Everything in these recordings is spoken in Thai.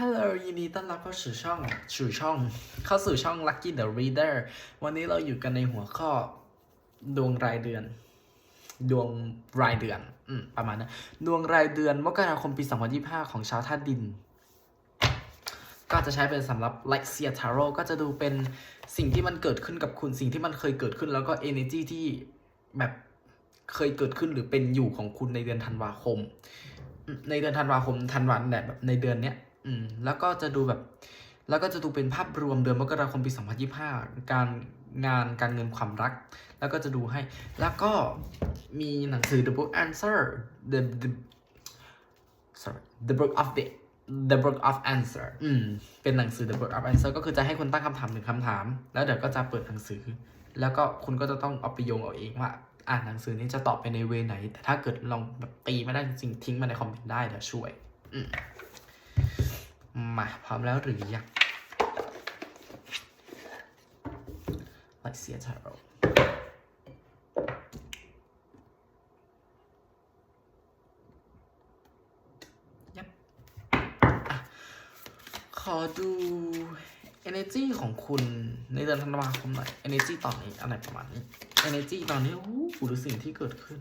Hello ยินดีต้อนรับเข้าสู่ช่องสู่ช่อง เข้าสู่ช่อง Lucky the Reader วันนี้เราอยู่กันในหัวข้อดวงรายเดือน ดวงรายเดือน อืม ประมาณนั้นดวงรายเดือนมกราคมปี 2025 ของชาวธาตุดิน ก็จะใช้เป็นสำหรับ Lexia Tarot ก็จะดูเป็นสิ่งที่มันเกิดขึ้นกับคุณสิ่งที่มันเคยเกิดขึ้น แล้วก็ energy ที่แบบเคยเกิดขึ้นหรือเป็นอยู่ของคุณในเดือนธันวาคม ในเดือนธันวาคมธันวาแบบแบบในเดือนเนี้ย อืมแล้วก็จะดูแบบ แล้วก็จะดูเป็นภาพรวมเดือนมกราคมปี 2025 การงานการเงินความรัก แล้วก็จะดูให้ แล้วก็มีหนังสือ The Book Answer the the sorry The Book of the The Book of Answer อืม เป็นหนังสือ The Book of Answer ก็คือจะให้คุณตั้งคำถามหนึ่งคำถาม แล้วเดี๋ยวก็จะเปิดหนังสือ แล้วก็คุณก็จะต้องเอาไปโยงเอาเองว่า อ่านหนังสือนี้จะตอบไปในเวไหน แต่ถ้าเกิดลองแบบตีไม่ได้จริงทิ้งมาในคอมเมนต์ได้เดี๋ยวช่วย อืม มาพร้อมแล้วหรือยังไลเซียทาโร่ยับอขอดู energy ของคุณในเดือนธันวาคมหน่อย energy ตอนนี้อะไรประมาณนี้ energy ตอนนี้โอ้โหดูสิ่งที่เกิดขึ้น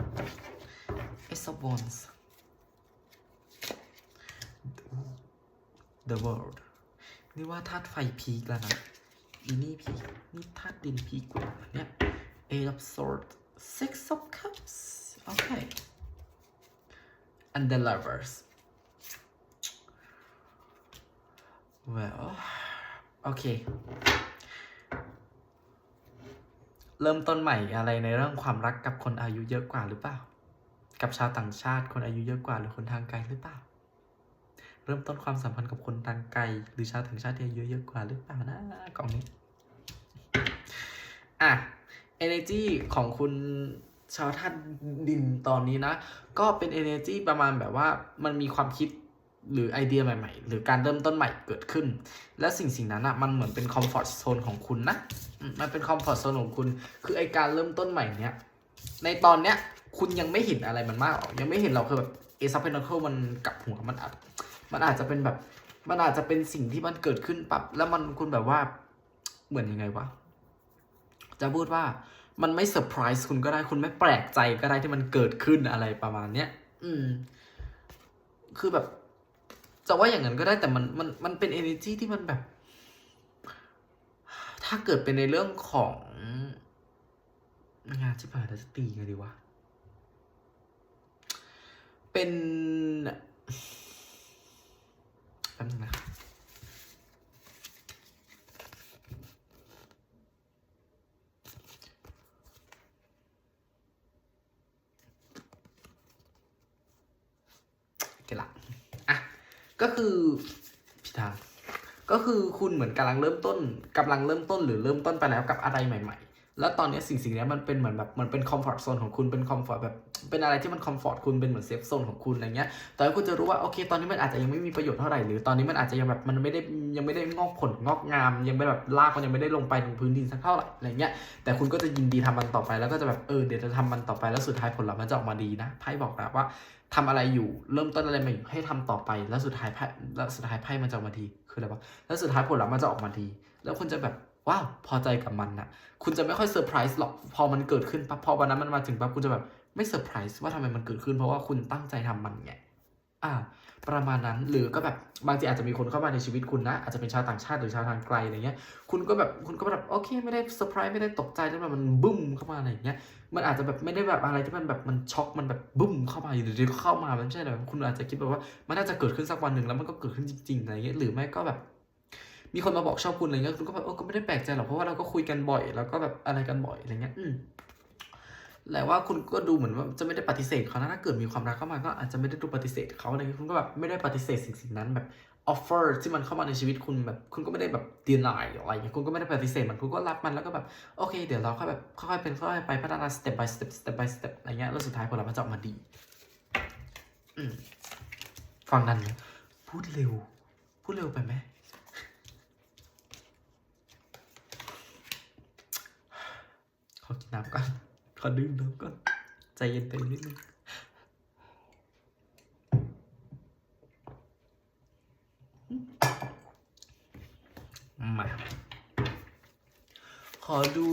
Ace of Wands The World นี่ว่าธาตุไฟพีกแล้วนะอีนี่พีกนี่ธาตุดินพีกกว่าเนี่ย Eight of Swords Six of Cups โอเค and the Lovers well โอเคเริ่มต้นใหม่อะไรในเรื่องความรักกับคนอายุเยอะกว่าหรือเปล่า กับชาวต่างชาติคนอายุเยอะกว่าหรือคนทางไกลหรือเปล่า เริ่มต้นความสัมพันธ์กับคนทางไกล หรือชาวต่างชาติที่อายุเยอะกว่าหรือเปล่านะกล่องนี้ อะ energy ของคุณชาวธาตุดินตอนนี้นะ ก็เป็น energy ประมาณแบบว่ามันมีความคิดหรือไอเดียใหม่ ๆ หรือการเริ่มต้นใหม่เกิดขึ้น และสิ่งสิ่งนั้นอะมันเหมือนเป็นคอมฟอร์ z โซนของคุณนะ มันเป็นคอมฟอร์ z โซนของคุณ คือไอการเริ่มต้นใหม่เนี้ย ในตอนเนี้ยคุณยังไม่เห็นอะไรมันมากหรอกยังไม่เห็นเราคือแบบเอซัพเพนเคิลมันกลับหัวมันอาจ มันอาจจะเป็นแบบ มันอาจจะเป็นสิ่งที่มันเกิดขึ้นปั๊บแล้วมันคุณแบบว่าเหมือนยังไงวะ จะพูดว่ามันไม่เซอร์ไพรส์คุณก็ได้คุณไม่แปลกใจก็ได้ที่มันเกิดขึ้นอะไรประมาณเนี้ย อืม คือแบบ จะว่าอย่างนั้นก็ได้แต่มันมันมันเป็น energy ที่มันแบบ ถ้าเกิดเป็นในเรื่องของงานที่ผ่านแล้วจะตีไงดีวะ เป็น ป๊บนึงนะเกละอะ ก็คือพิธาง ก็คือคุณเหมือนกำลังเริ่มต้นกำลังเริ่มต้นหรือเริ่มต้นไปแล้วกับอะไรใหม่ ๆ แล้วตอนนี้สิ่งสิ่งนี้มันเป็นเหมือนแบบมันเป็นคอมฟอร์ z โซนของคุณเป็นคอมฟอร์ t แบบเป็นอะไรที่มันคอมฟอร์ t คุณเป็นเหมือนเซฟโซนของคุณอะไรเงี้ยแต่คุณจะรู้ว่าโอเค ตอนนี้มันอาจจะยังไม่มีประโยชน์เท่าไหร่หรือตอนนี้มันอาจจะยังแบบมันไม่ได้ยังไม่ได้งอกผลงอกงาม ยังไม่แบบรากมันยังไม่ได้ลงไปถึงพื้นดินสักเท่าไหร่อะไรเงี้ยแต่คุณก็จะยินดีทำมันต่อไปแล้วก็จะแบบเออเดี๋ยวจะทำมันต่อไปแล้วสุดท้ายผลลัพธ์มันจะออกมาดีนะไพ่บอกแล้วว่าทำอะไรอยู่เริ่มต้นอะไรใหม่อยู่ให้ทำต่อไป แล้วสุดท้ายไพ่แล้วสุดท้ายไพ่มันจะออกมาดีคืออะไรวะแล้วสุดท้ายผลลัพธ์มันจะออกมาดี แล้วคุณจะแบบ ว้าวพอใจกับมันนะคุณจะไม่ค่อยเซอร์ไพรส์หรอกพอมันเกิดขึ้นปั๊บพอวันนั้นมันมาถึงปั๊บคุณจะแบบไม่เซอร์ไพรส์ว่าทำไมมันเกิดขึ้น เพราะว่าคุณตั้งใจทำมันไงอ่า ประมาณนั้นหรือก็แบบบางทีอาจจะมีคนเข้ามาในชีวิตคุณนะ อาจจะเป็นชาวต่างชาติหรือชาวทางไกลอะไรเงี้ย คุณก็แบบคุณก็แบบโอเค ไม่ได้เซอร์ไพรส์ไม่ได้ตกใจแล้วแบบมันบึ้มเข้ามาอะไรเงี้ยมันอาจจะแบบไม่ได้แบบอะไรที่มันแบบมันช็อกมันแบบบึ้มเข้ามาอยู่ดีๆก็เข้ามามันไม่ใช่เลยคุณอาจจะคิดแบบว่ามันน่าจะเกิดขึ้นสักวันหนึ่งแล้วมันก็เกิดขึ้นจริงๆอะไรเงี้ยหรือไม่ก็แบบ มีคนมาบอกชอบคุณอะไรเงี้ยคุณก็แบบเออก็ไม่ได้แปลกใจหรอกเพราะว่าเราก็คุยกันบ่อยแล้วก็แบบอะไรกันบ่อยอะไรเงี้ยอืมแต่ว่าคุณก็ดูเหมือนว่าจะไม่ได้ปฏิเสธเขานะถ้าเกิดมีความรักเข้ามาก็อาจจะไม่ได้ดูปฏิเสธเขาอะไรเงี้ยคุณก็แบบไม่ได้ปฏิเสธสิ่งสิ่งนั้นแบบออฟเฟอร์ที่มันเข้ามาในชีวิตคุณแบบคุณก็ไม่ได้แบบ deny อะไรเงี้ยคุณก็ไม่ได้ปฏิเสธมันคุณก็รับมันแล้วก็แบบโอเค เดี๋ยวเราค่อยแบบค่อยๆเป็นค่อยๆไปพัฒนา step by step step by step อะไรเงี้ยแล้วสุดท้ายผลลัพธ์มันจะออกมาดีอืมฟังนั้นไหมพูดเร็ว พูดเร็วไปไหม ขอกิ น้ำก่อนขอดื่มน้ำก่อน ใจเย็นไปนิดนึงมาขอดู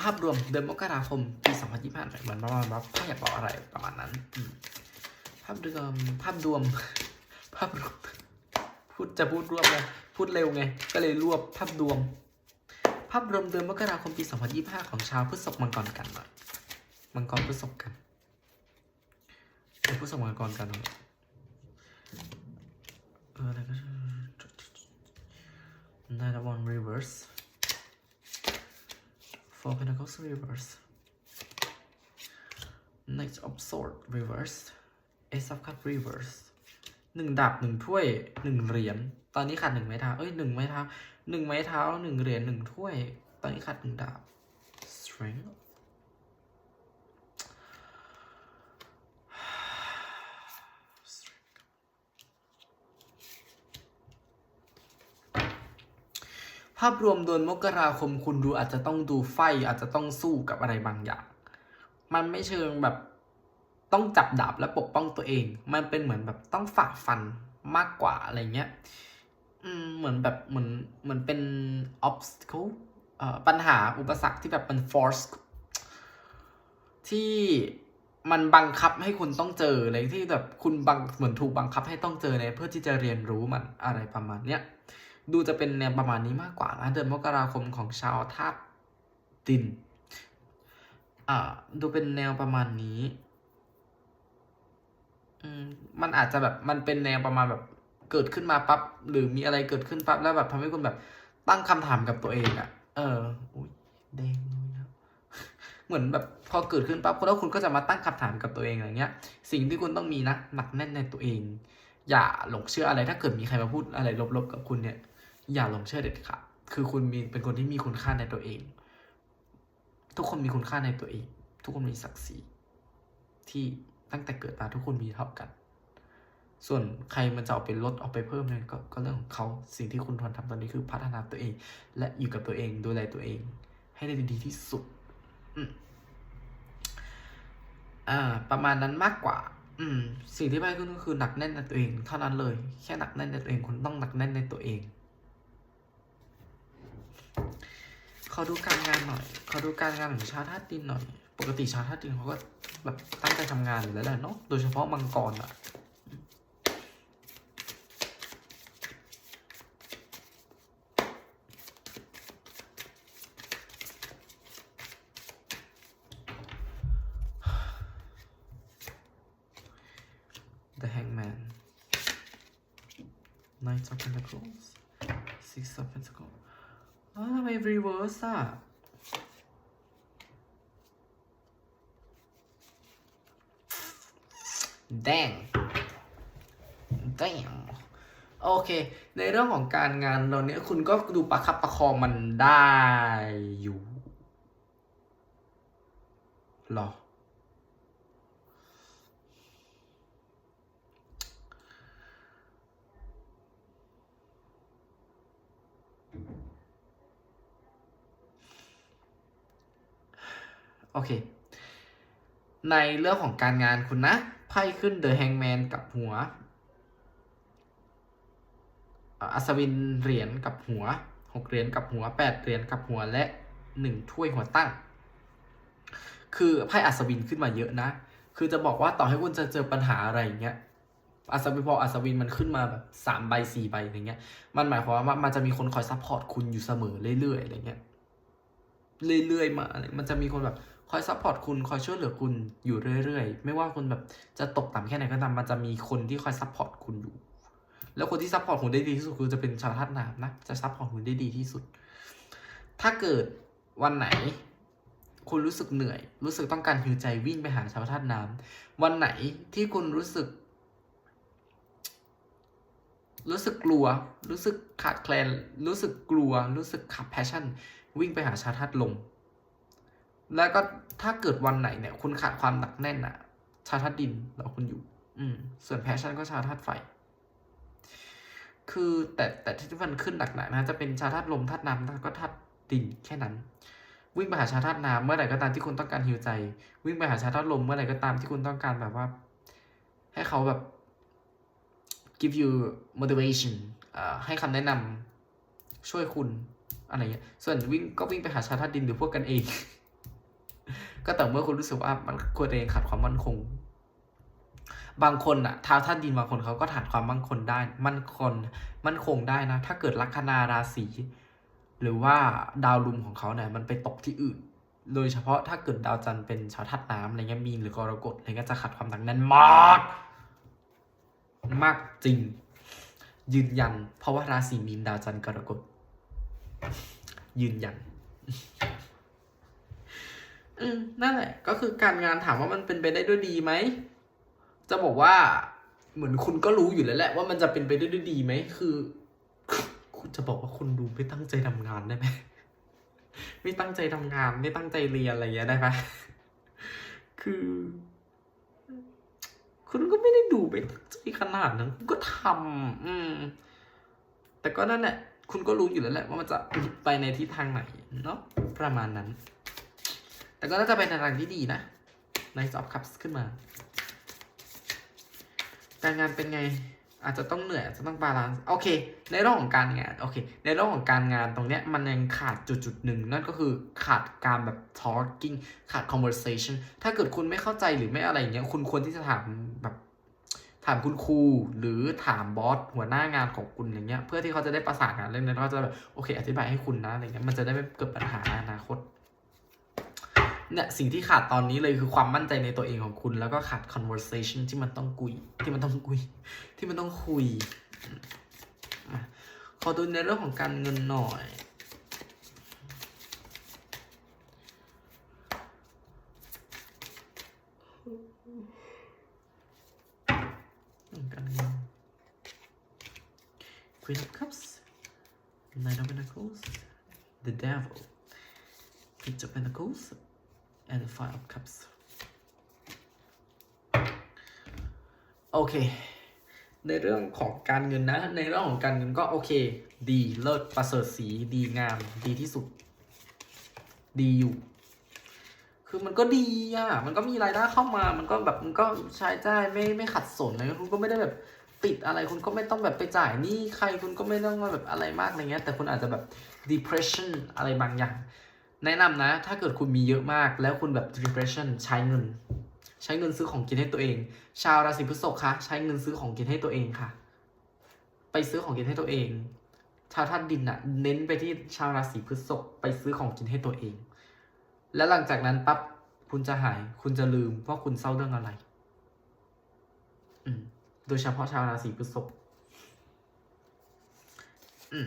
ภาพรวมเดือนมกราคมปี2025หน่อยเหมือนประมาณว่าถ้าอยากบอกอะไรประมาณนั้น ภาพรวมภาพรวม ภาพรวม พูดจะพูดรวมไงพูดเร็วไง ก็เลยรวบภาพรวมาพรวมเดือนมกราคมปี 2025 ของชาวพฤษภมังกรกันหน่อยมังกรพฤษภกันเอาพฤษภมังกรกันหน่อยเอออะไรก็ night of One Reverse Four Pentacles Reverse Knight of Sword Reverse Ace of Cups Reverse หนึ่งดาบหนึ่งถ้วยหนึ่งเหรียญ ตอนนี้ขาดหนึ่งไม้เท้าเอ้ยหนึ่งไม้เท้า หนึ่งไม้เท้าหนึ่งเหรียญหนึ่งถ้วย ตอนนี้ขาดหนึ่งดาบ Strength ภาพรวมเดือนมกราคมคุณดูอาจจะต้องดูไฟอาจจะต้องสู้กับอะไรบางอย่าง มันไม่เชิงแบบต้องจับดาบและปกป้องตัวเอง มันเป็นเหมือนแบบต้องฝ่าฟันมากกว่าอะไรเงี้ย เหมือนแบบเหมือนเหมือนเป็น obstacle ปัญหาอุปสรรคที่แบบเป็น force ที่มันบังคับให้คุณต้องเจออะไรที่แบบคุณบังเหมือนถูกบังคับให้ต้องเจอในเพื่อที่จะเรียนรู้มันอะไรประมาณเนี้ยดูจะเป็นแนวประมาณนี้มากกว่านะเดือนมกราคมของชาวธาตุดินอ่าดูเป็นแนวประมาณนี้อืมมันอาจจะแบบมันเป็นแนวประมาณแบบ เกิดขึ้นมาปั๊บหรือมีอะไรเกิดขึ้นปั๊บแล้วแบบทำให้คุณแบบตั้งคำถามกับตัวเองอะ่ะ เอออุ้ยแดงเลยเหมือนแบบพอเกิดขึ้นปั๊บแล้วคุณก็จะมาตั้งคำถามกับตัวเองอะไรเงี้ย สิ่งที่คุณต้องมีนะหนักแน่นในตัวเอง อย่าหลงเชื่ออะไรถ้าเกิดมีใครมาพูดอะไรลบๆกับคุณเนี่ย อย่าหลงเชื่อเด็ดขาดคือคุณมีเป็นคนที่มีคุณค่าในตัวเอง ทุกคนมีคุณค่าในตัวเอง ทุกคนมีศักดิ์ศรีที่ตั้งแต่เกิดมาทุกคนมีเท่ากัน ส่วนใครมันจะเอาไปลดเอาไปเพิ่มเนี่ยก็ก็เรื่องของเขาสิ่งที่คุณควรทำตอนนี้คือพัฒนาตัวเอง และอยู่กับตัวเองดูแลตัวเอง ให้ได้ดีที่สุดอ่า ประมาณนั้นมากกว่า อืม สิ่งที่ไม่ขึ้นก็คือหนักแน่นในตัวเอง เท่านั้นเลย แค่หนักแน่นในตัวเองคุณต้องหนักแน่นในตัวเองขอดูการงานหน่อยขอดูการงานของชาวธาตุดินหน่อย ปกติชาวธาตุดินเขาก็แบบตั้งใจทำงานอยู่แล้วแหละเนาะโดยเฉพาะมังกรอะ The Hangman Knight of Pentacles Six of Pentacles อ้าวทำไม reverse อะ Dang Damn โอเค ในเรื่องของการงานเราเนี้ยคุณก็ดูประคับประคองมันได้อยู่หรอ โอเค ในเรื่องของการงานคุณนะ ไพ่ขึ้นเดอะแฮงแมนกับหัวอ่าอัศวินเหรียญกับหัวหกเหรียญกับหัวแปดเหรียญกับหัวและหนึ่งถ้วยหัวตั้ง คือไพ่อัศวินขึ้นมาเยอะนะ คือจะบอกว่าต่อให้คุณจะเจอปัญหาอะไรอย่างเงี้ยอัศวินพออัศวินมันขึ้นมาแบบสามใบสี่ใบอย่างเงี้ย มันหมายความว่ามันจะมีคนคอยซัพพอร์ตคุณอยู่เสมอเรื่อยๆอะไรเงี้ย เรื่อยๆมาอะไรมันจะมีคนแบบ คอยซัพพอร์ตคุณคอยช่วยเหลือคุณอยู่เรื่อยๆ ไม่ว่าคุณแบบจะตกต่ำแค่ไหนก็ตามมันจะมีคนที่คอยซัพพอร์ตคุณอยู่ แล้วคนที่ซัพพอร์ตคุณได้ดีที่สุดคือจะเป็นชาวธาตุน้ำนะ จะซัพพอร์ตคุณได้ดีที่สุด ถ้าเกิดวันไหน คุณรู้สึกเหนื่อย รู้สึกต้องการฮิวใจวิ่งไปหาชาวธาตุน้ำวันไหนที่คุณรู้สึก รู้สึกกลัว รู้สึกขาดแคลน รู้สึกกลัว รู้สึกขับแพชชั่น วิ่งไปหาชาวธาตุลม แล้วก็ถ้าเกิดวันไหนเนี่ย คุณขาดความหนักแน่นอะชาวธาตุดินเราคุณอยู่ อืม ส่วนแพชชั่นก็ชาวธาตุไฟ คือแต่แต่ที่มันขึ้นหนักๆนะจะเป็นชาวธาตุลมธาตุน้ำแล้วก็ธาตุดินแค่นั้น วิ่งไปหาชาวธาตุน้ำเมื่อไหร่ก็ตามที่คุณต้องการฮิวใจ วิ่งไปหาชาวธาตุลมเมื่อไหร่ก็ตามที่คุณต้องการแบบว่า ให้เขาแบบ give you motivation อ่าให้คำแนะนช่วยคุณอะไรเงี้ยส่วนวิ่งก็วิ่งไปหาชาวธาตุดินหรือพวกกันเอง ก็แต่เมื่อคุณรู้สึกว่ามันควรเองขาดความมั่นคง บางคนอะท้าวธาตุดินบางคนเขาก็ขาดความมั่นคงได้ มั่นคงมั่นคงได้นะ ถ้าเกิดลัคนาราศีหรือว่าดาวลุมของเขาเนี่ยมันไปตกที่อื่น โดยเฉพาะถ้าเกิดดาวจันทร์เป็นชาวธาตุน้ำอะไรเงี้ยมีนหรือกรกฎอะไรเงี้ยจะขาดความหนักแน่นมาก มากจริง ยืนยัน เพราะว่าราศีมีนดาวจันทร์กรกฎยืนยัน อืมนั่นแหละ ก็คือการงานถามว่ามันเป็นไปได้ด้วยดีไหม จะบอกว่า เหมือนคุณก็รู้อยู่แล้วแหละ ว่ามันจะเป็นไปได้ด้วยดีไหม คือ คุณจะบอกว่าคุณดูไม่ตั้งใจทำงานได้ไหมไม่ตั้งใจทำงาน ไม่ตั้งใจเรียนอะไรอย่างเงี้ยได้ไหมคือ คุณก็ไม่ได้ดูไม่ตั้งใจขนาดนั้นคุณก็ทำอืม แต่ก็นั่นแหละ คุณก็รู้อยู่แล้วแหละ ว่ามันจะไปในทิศทางไหน เนาะประมาณนั้น แต่ก็น่าจะไปในทางที่ดีนะในจอบคัพขึ้นมา การงานเป็นไง อาจจะต้องเหนื่อยอาจจะต้องบาลานซ์โอเค ในเรื่องของการงานโอเค ในเรื่องของการงานตรงเนี้ยมันยังขาดจุดจุดหนึ่งนั่นก็คือขาดการแบบ talking ขาด conversation ถ้าเกิดคุณไม่เข้าใจหรือไม่อะไรอย่างเงี้ยคุณควรที่จะถามแบบถามคุณครูหรือถามบอสหัวหน้างานของคุณอย่างเงี้ยเพื่อที่เขาจะได้ประสานงานเรื่องนั้นเขาจะแบบโอเค อธิบายให้คุณนะอะไรเงี้ยมันจะได้ไม่เกิดปัญหาในอนาคต เนี่ยสิ่งที่ขาดตอนนี้เลยคือความมั่นใจในตัวเองของคุณ แล้วก็ขาด conversation ที่มันต้องคุย ที่มันต้องคุย ที่มันต้องคุย ขอดูในเรื่องของการเงินหน่อยการเงิน Queen of Cups Knight of Pentacles The Devil Page of Pentacles and the Five of Cups โอเค ในเรื่องของการเงินนะ ในเรื่องของการเงินก็โอเค ดีเลิศประเสริฐสีดีงาม ดีที่สุด ดีอยู่ คือมันก็ดีอะ มันก็มีรายได้เข้ามา มันก็แบบมันก็ใช้จ่ายไม่ไม่ขัดสนอะไรคุณก็ไม่ได้แบบติดอะไรคุณก็ไม่ต้องแบบไปจ่ายหนี้ใครคุณก็ไม่ต้องมาแบบอะไรมากอะไรเงี้ย แต่คุณอาจจะแบบ depression อะไรบางอย่าง แนะนำนะ ถ้าเกิดคุณมีเยอะมาก แล้วคุณแบบ depression ใช้เงิน ใช้เงินซื้อของกินให้ตัวเอง ชาวราศีพฤษภคะใช้เงินซื้อของกินให้ตัวเองค่ะ ไปซื้อของกินให้ตัวเอง ชาวธาตุดินอะเน้นไปที่ชาวราศีพฤษภไปซื้อของกินให้ตัวเอง แล้วหลังจากนั้นปั๊บคุณจะหาย คุณจะลืมว่าคุณเศร้าเรื่องอะไร โดยเฉพาะชาวราศีพฤษภอืม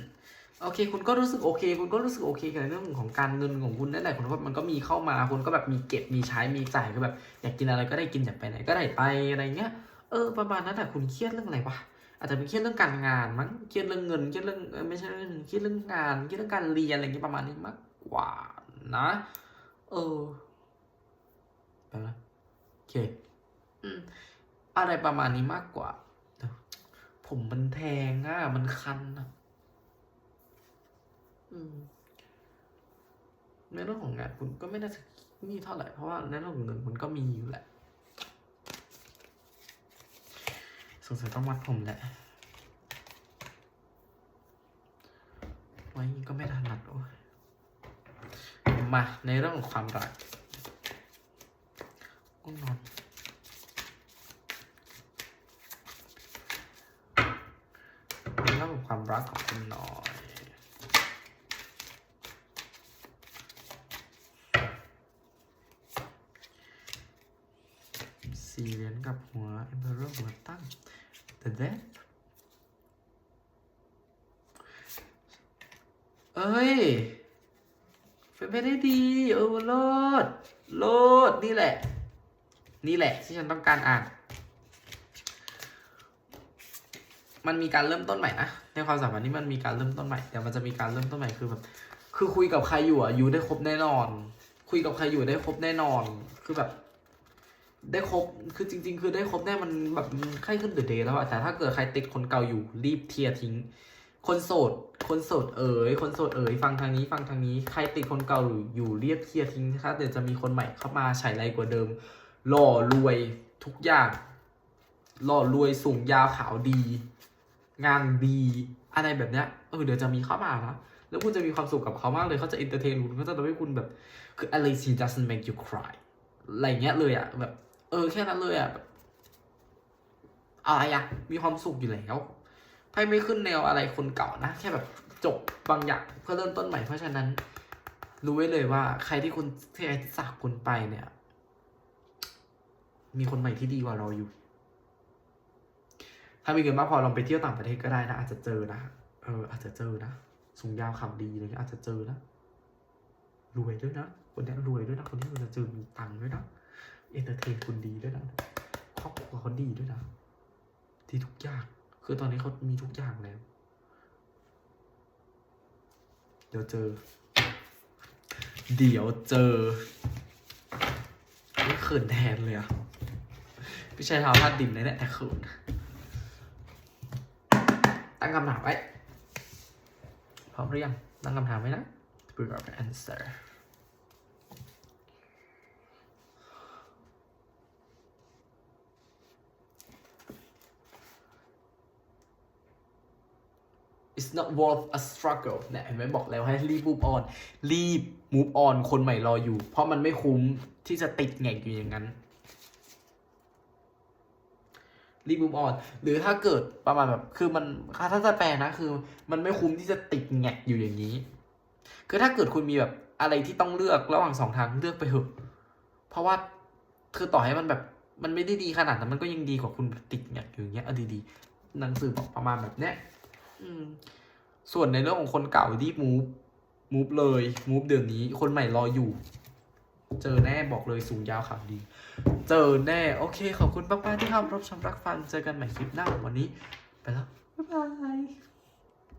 โอเค คุณก็รู้สึกโอเค คุณก็รู้สึกโอเคกับเรื่องของการเงินของคุณนั่นแหละคุณก็มันก็มีเข้ามาคุณก็แบบมีเก็บมีใช้มีจ่ายก็แบบอยากกินอะไรก็ได้กินอยากไปไหนก็ได้ไปอะไรเงี้ยเออประมาณนั้นแหละคุณเครียดเรื่องอะไรวะอาจจะเป็นเครียดเรื่องการงานมั้งเครียดเรื่องเงินเครียดเรื่องเออไม่ใช่เรื่องเงินเครียดเรื่องงานเครียดเรื่องการเรียนอะไรเงี้ยประมาณนี้มากกว่านะ เออแป๊บนะโอเคอืมอะไรประมาณนี้มากกว่าเดี๋ยวผมมันแทงอะมันคันอะอืม ในเรื่องของงานคุณก็ไม่น่าจะมีเท่าไหร่ เพราะว่าในเรื่องของเงินมันก็มีอยู่แหละสงสัยต้องวัดผมแหละไว้ก็ไม่ถนัดโอ้ยมาในเรื่องของความรักง่วงนอนเรื่องของความรักของคุณหน่อย สี่เหรียญกับหัว Emperor หัวตั้ง that เอ้ยเป็นไปได้ดีเออโลดโลดนี่แหละ นี่แหละที่ฉันต้องการอ่านมันมีการเริ่มต้นใหม่นะในความสัมพันธ์นี้มันมีการเริ่มต้นใหม่แต่มันจะมีการเริ่มต้นใหม่คือแบบคือคุยกับใครอยู่อะอยู่ได้ครบแน่นอน คุยกับใครอยู่ได้ครบแน่นอน คือแบบ ได้ครบ คือจริง ๆ คือได้ครบแน่มันแบบมันใกล้ขึ้นเดอะเดย์แล้วอะแต่ถ้าเกิดใครติดคนเก่าอยู่รีบเทียร์ทิ้ง คนโสด คนโสดเอ๋ย คนโสดเอ๋ยฟังทางนี้ฟังทางนี้ ใครติดคนเก่าอยู่เรียบเทียร์ทิ้งนะคะเดี๋ยวจะมีคนใหม่เข้ามาฉายไรกว่าเดิม หล่อรวยทุกอย่าง หล่อรวยสูงยาวขาวดี งานดีอะไรแบบเนี้ย เออเดี๋ยวจะมีเข้ามานะแล้วคุณจะมีความสุขกับเขามากเลย เขาจะ entertain คุณเขาจะทำให้คุณแบบ คือ at least he doesn't make you cry อะไรเงี้ยเลยอะแบบ เออแค่นั้นเลยอะแบบอะไรอะมีความสุขอยู่แล้วไพ่ไม่ขึ้นแนวอะไรคนเก่านะ แค่แบบจบบางอย่างเพื่อเริ่มต้นใหม่ เพราะฉะนั้น รู้ไว้เลยว่า ใครที่คุณที่ไอที่จากคุณไปเนี่ย มีคนใหม่ที่ดีกว่าเราอยู่ ถ้ามีเงินมากพอลองไปเที่ยวต่างประเทศก็ได้นะ อาจจะเจอนะเออ อาจจะเจอนะสูงยาวขำดีอะไรเงี้ยอาจจะเจอนะรวยด้วยนะคนเนี้ยรวยด้วยนะคนที่คุณจะเจอมีตังค์ด้วยนะ เอนเตอร์เทนคุณดีด้วยนะครอบครัวเขาดีด้วยนะดีทุกอย่าง คือตอนนี้เขามีทุกอย่างแล้ว เดี๋ยวเจอ เดี๋ยวเจอไม่เขินแทนเลยอะพี่ชายเท้าท่าดินเลยเนี่ยแต่เขินตั้งคำถามไว้ พร้อมหรือยัง ตั้งคำถามไว้นะ prepare the answer it's not worth a struggle เนี่ยเห็นไหมบอกแล้วให้รีบ move on รีบ move on คนใหม่รออยู่ เพราะมันไม่คุ้มที่จะติดแงกอยู่อย่างนั้น รีบ move on หรือถ้าเกิดประมาณแบบคือมันถ้าจะแปลนะคือ มันไม่คุ้มที่จะติดแงกอยู่อย่างนี้ คือถ้าเกิดคุณมีแบบอะไรที่ต้องเลือกระหว่างสองทางเลือกไปเถอะ เพราะว่าคือต่อให้มันแบบมันไม่ได้ดีขนาดนั้นมันก็ยังดีกว่าคุณติดแงกอยู่อย่างเงี้ยเอาดีๆหนังสือบอกประมาณแบบเนี้ย ส่วนในเรื่องของคนเก่ารีบมูฟมูฟเลยมูฟเดี๋ยวนี้ คนใหม่รออยู่ เจอแน่บอกเลยสูงยาวขาวดี เจอแน่ โอเค ขอบคุณมากๆที่เข้ารับชมรับฟัง เจอกันใหม่คลิปหน้าวันนี้ ไปแล้ว บ๊ายบาย